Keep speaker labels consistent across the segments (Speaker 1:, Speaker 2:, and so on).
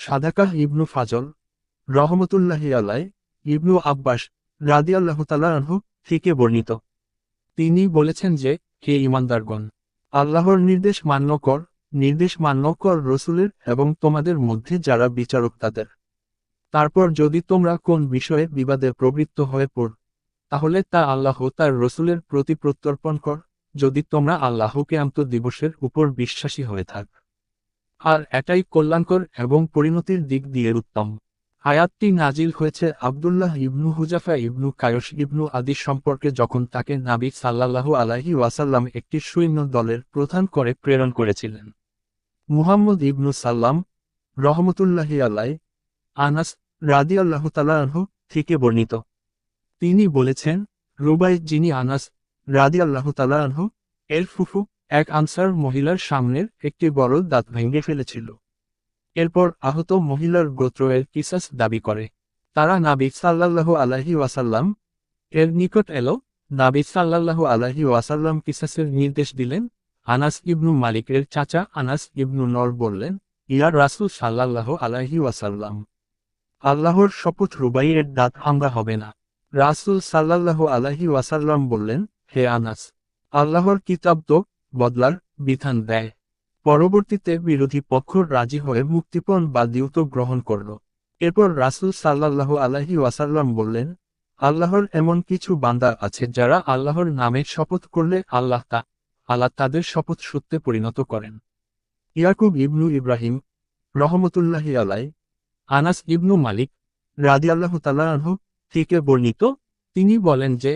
Speaker 1: সাদাকাহ ইবনু ফাজল, রহমতুল্লাহি আলাই ইবনু আব্বাস রাদিয়াল্লাহ তালা আনহু থেকে বর্ণিত। তিনি বলেছেন যে, হে ইমানদারগণ আল্লাহর নির্দেশ মান্য কর, নির্দেশ মান্য কর রসুলের এবং তোমাদের মধ্যে যারা বিচারক তাদের। তারপর যদি তোমরা কোন বিষয়ে বিবাদে প্রবৃত্ত হয়ে পড়, তাহলে তা আল্লাহ তার রসুলের প্রতি প্রত্যর্পণ কর, যদি তোমরা আল্লাহকে আন্ত দিবসের উপর বিশ্বাসী হয়ে থাক। আর এটাই কল্যাণকর এবং পরিণতির দিক দিয়ে উত্তম। আয়াতটি নাজিল হয়েছে Abdullah ibn Hudhafa ibn Qays ibn Adi সম্পর্কে যখন তাকে নাবিক সাল্লাল্লাহু আলাহি ওয়াসাল্লাম একটি সৈন্য দলের প্রধান করে প্রেরণ করেছিলেন। মুহাম্মদ ইবনু সাল্লাম রহমতুল্লাহি আলাই আনাস রাদি আল্লাহ থেকে বর্ণিত। তিনি বলেছেন, রুবাই যিনি আনাস রাদি আল্লাহ এর ফুফু এক আনসার মহিলার সামনের একটি বড় দাঁত ভেঙে ফেলেছিল। এরপর আহত মহিলার গোত্রের কিসাস দাবি করে। তারা নাবিক সাল্লাল্লাহু আলাহি ওয়াসাল্লাম এর নিকট এলো। নাবিক সাল্লাল্লাহু আলাহি ওয়াসাল্লাম কিসাসের নির্দেশ দিলেন, আনাস ইবনু মালিকের চাচা আনাস ইবনু নর বললেন ইয়ার রাসুল সাল্লাল্লাহু আলাহি ওয়াসাল্লাম, আল্লাহর শপথ রুবাইয়ের দাঁত ভাঙ্গা হবে না। রাসুল সাল্লাল্লাহু আলাহি ওয়াসাল্লাম বললেন, হে আনাস, আল্লাহর কিতাব তো বদলার বিধান দেয়। পরবর্তীতে বিরোধী পক্ষ রাজি হয়ে মুক্তিপণ বা দিউত গ্রহণ করল। এরপর রাসুল সাল্লাল্লাহু আলাহি ওয়াসাল্লাম বললেন, আল্লাহর এমন কিছু বান্দা আছে যারা আল্লাহর নামে শপথ করলে আল্লাহ তা, আল্লাহ তাদের শপথ সত্যে পরিণত করেন। ইয়াকুব ইবনু ইব্রাহিম রহমতুল্লাহি আলাই আনাস ইবনু মালিক রাদি আল্লাহ তাল্লাহ থেকে বর্ণিত, তিনি বলেন যে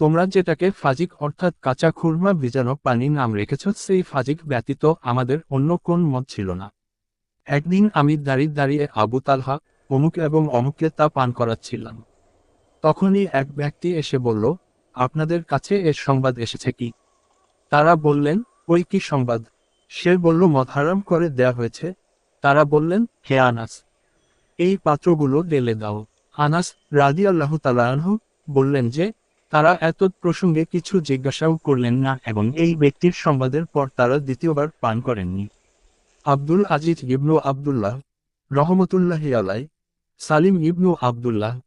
Speaker 1: তোমরা যেটাকে ফাজিক অর্থাৎ কাঁচা খুরমা ভিজানো পানি নাম রেখেছ, সেই ফাজিক ব্যতীত আমাদের অন্য কোন মত ছিল না। একদিন আমি দাঁড়িয়ে দাঁড়িয়ে আবু তালহা, অমুক এবং অমুককে তা পান করাচ্ছিলাম। তখনই এক ব্যক্তি এসে বলল, আপনাদের কাছে এর সংবাদ এসেছে কি? তারা বললেন, ওই কি সংবাদ? সে বলল, মদ হারাম করে দেয়া হয়েছে। তারা বললেন, হে আনাস, এই পাত্রগুলো ডেলে দাও। আনাস রাদি আল্লাহ তালাহ বললেন যে তারা এত প্রসঙ্গে কিছু জিজ্ঞাসাও করলেন না এবং এই ব্যক্তির সংবাদের পর তারা দ্বিতীয়বার পান করেননি। আব্দুল আজিজ ইবনু আবদুল্লাহ রহমতুল্লাহ আলাই সালিম ইবনু আবদুল্লাহ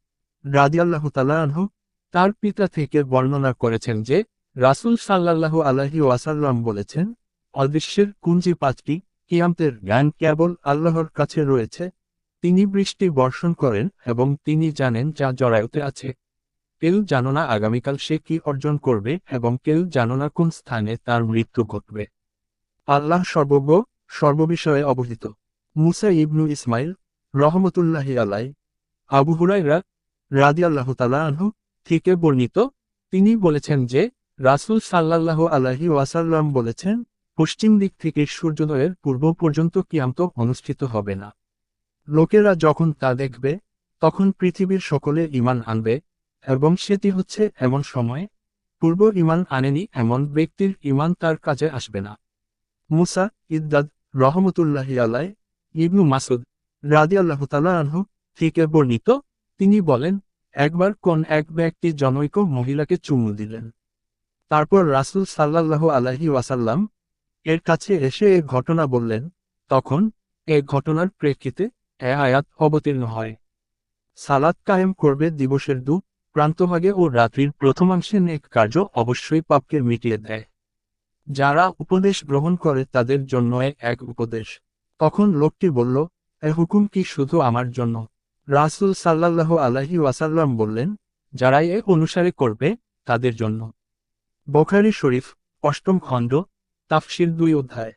Speaker 1: রাদিয়াল্লাহু তালাহু তার পিতা থেকে বর্ণনা করেছেন যে, রাসুল সাল্লাল্লাহু আলাহি ওয়াসাল্লাম বলেছেন, অদৃশ্যের কুঞ্জি পাঁচটি কিয়ামতের জ্ঞান কেবল আল্লাহর কাছে রয়েছে, তিনি বৃষ্টি বর্ষণ করেন এবং তিনি জানেন যা জরায়ুতে আছে। কেউ জানো না আগামীকাল সে কি অর্জন করবে এবং কেউ জানো না কোন স্থানে তার মৃত্যু ঘটবে। আল্লাহ সর্বজ্ঞ, সর্ববিষয়ে অবহিত। মুসা ইবনু ইসমাইল রহমতুল্লাহি আলাই আবু হুরাইরা রাদিয়াল্লাহ তালাহু থেকে বর্ণিত। তিনি বলেছেন যে, রাসুল সাল্লাল্লাহ আলাহি ওয়াসাল্লাম বলেছেন, পশ্চিম দিক থেকে সূর্যোদয়ের পূর্ব পর্যন্ত কিয়ামত অনুষ্ঠিত হবে না। লোকেরা যখন তা দেখবে, তখন পৃথিবীর সকলে ইমান আনবে এবং সেটি হচ্ছে এমন সময়, পূর্ব ইমান আনেনি এমন ব্যক্তির ইমান তার কাজে আসবে না। মুসা ইদ্দাদ রহমতুল্লাহি আলাই ইবনু মাসুদ রাদিয়াল্লাহ তালাহ থেকে বর্ণিত, তিনি বলেন, একবার কোন এক ব্যক্তি জনৈক মহিলাকে চুমু দিলেন। তারপর রাসুল সাল্লাল্লাহু আলাহি ওয়াসাল্লাম এর কাছে এসে এ ঘটনা বললেন, তখন এ ঘটনার প্রেক্ষিতে এ আয়াত অবতীর্ণ হয়। সালাত কায়েম করবে দিবসের দু প্রান্তভাগে ও রাত্রির প্রথমাংশে নেক কার্য অবশ্যই পাপকে মিটিয়ে দেয়। যারা উপদেশ গ্রহণ করে তাদের জন্য এক উপদেশ। তখন লোকটি বলল, এ হুকুম কি শুধু আমার জন্য? রাসুল সাল্লাল্লাহ আলাহি ওয়াসাল্লাম বললেন, যারাই এ অনুসারে করবে, তাদের জন্য। বখারি শরীফ, অষ্টম খণ্ড, তাফসির দুই অধ্যায়।